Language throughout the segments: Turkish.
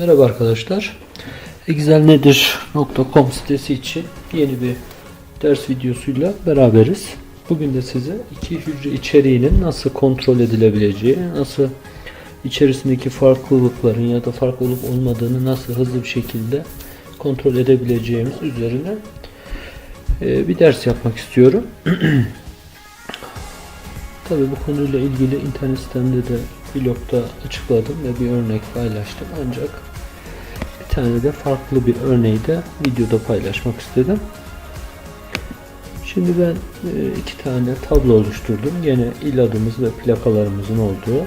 Merhaba arkadaşlar. Excelnedir.com sitesi için yeni bir ders videosuyla beraberiz. Bugün de size iki hücre içeriğinin nasıl kontrol edilebileceği, nasıl içerisindeki farklılıkların ya da farklı olup olmadığını nasıl hızlı bir şekilde kontrol edebileceğimiz üzerine e, bir ders yapmak istiyorum. Tabii bu konuyla ilgili internet sitemde de blogda açıkladım ve bir örnek paylaştım. Ancak tane de farklı bir örneği de videoda paylaşmak istedim. Şimdi ben e, iki tane tablo oluşturdum. Yine il adımız ve plakalarımızın olduğu.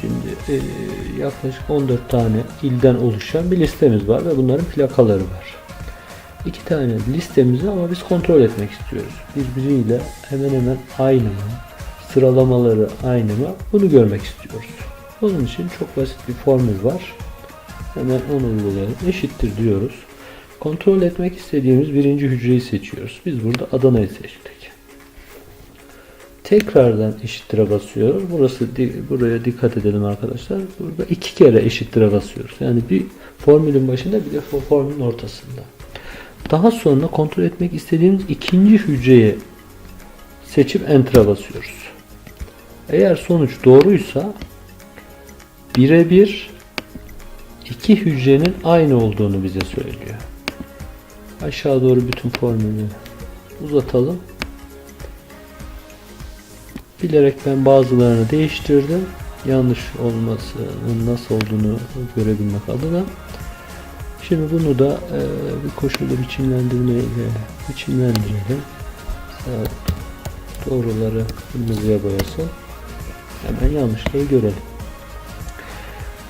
Şimdi e, yaklaşık 14 tane ilden oluşan bir listemiz var ve bunların plakaları var. İki tane listemizi ama biz kontrol etmek istiyoruz. Birbiriyle hemen hemen aynı mı? Sıralamaları aynı mı? Bunu görmek istiyoruz. Bunun için çok basit bir formül var. Hemen onu uygulayalım. Eşittir diyoruz. Kontrol etmek istediğimiz birinci hücreyi seçiyoruz. Biz burada Adana'yı seçtik. Tekrardan eşittir'e basıyoruz. Burası buraya dikkat edelim arkadaşlar. Burada iki kere eşittir'e basıyoruz. Yani bir formülün başında bir de fo- formülün ortasında. Daha sonra kontrol etmek istediğimiz ikinci hücreyi seçip enter'a basıyoruz. Eğer sonuç doğruysa birebir iki hücrenin aynı olduğunu bize söylüyor. Aşağı doğru bütün formülü uzatalım. Bilerek ben bazılarını değiştirdim. Yanlış olmasının nasıl olduğunu görebilmek adına. Şimdi bunu da e, bir koşullu biçimlendirmeyle biçimlendirelim. Mesela doğruları kırmızıya boyasın. Hemen yanlışları görelim.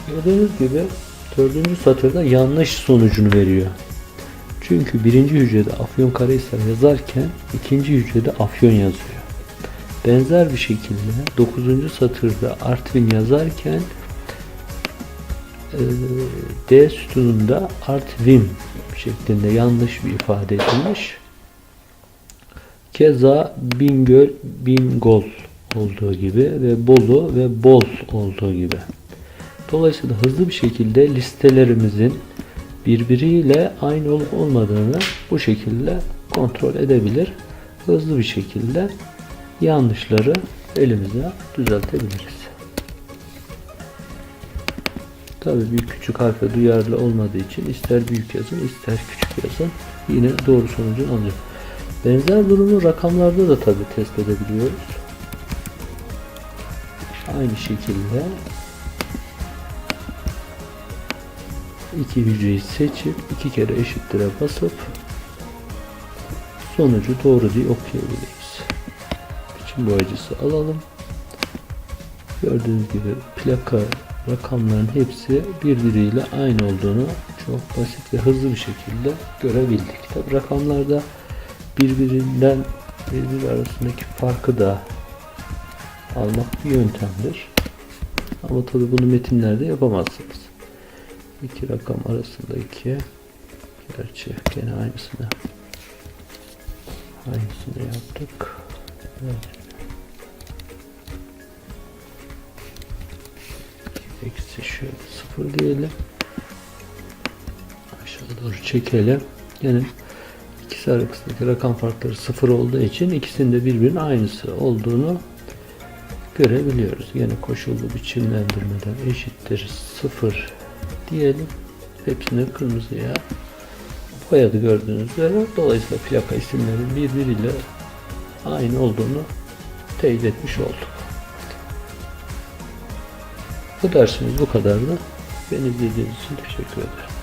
Gördüğünüz gibi dördüncü satırda yanlış sonucunu veriyor. Çünkü birinci hücrede Afyonkarahisar yazarken ikinci hücrede Afyon yazıyor. Benzer bir şekilde 9. satırda Artvin yazarken D sütununda Artvin şeklinde yanlış bir ifade edilmiş. Keza Bingöl, Bingol olduğu gibi ve Bolu ve Bol olduğu gibi. Dolayısıyla hızlı bir şekilde listelerimizin birbiriyle aynı olup olmadığını bu şekilde kontrol edebilir. Hızlı bir şekilde yanlışları elimize düzeltebiliriz. Tabii büyük küçük harfe duyarlı olmadığı için ister büyük yazın ister küçük yazın yine doğru sonucunu alıyor. Benzer durumu rakamlarda da tabii test edebiliyoruz. Aynı şekilde iki hücreyi seçip iki kere eşittire basıp sonucu doğru diye okuyabiliriz. Biçim boyacısı alalım. Gördüğünüz gibi plaka rakamların hepsi birbiriyle aynı olduğunu çok basit ve hızlı bir şekilde görebildik. Tabi rakamlarda birbirinden birbiri arasındaki farkı da almak bir yöntemdir. Ama tabi bunu metinlerde yapamazsınız. İki rakam arasındaki gerçi gene aynısını aynısını yaptık. Evet. Eksi şöyle sıfır diyelim. Aşağı doğru çekelim. Yine ikisi arasındaki rakam farkları sıfır olduğu için ikisinde birbirinin aynısı olduğunu görebiliyoruz. Yine koşullu biçimlendirmeden eşittir sıfır diyelim. Hepsini kırmızıya boyadı gördüğünüz üzere. Dolayısıyla plaka isimlerin birbiriyle aynı olduğunu teyit etmiş olduk. Bu dersimiz bu kadardı. Beni izlediğiniz için teşekkür ederim.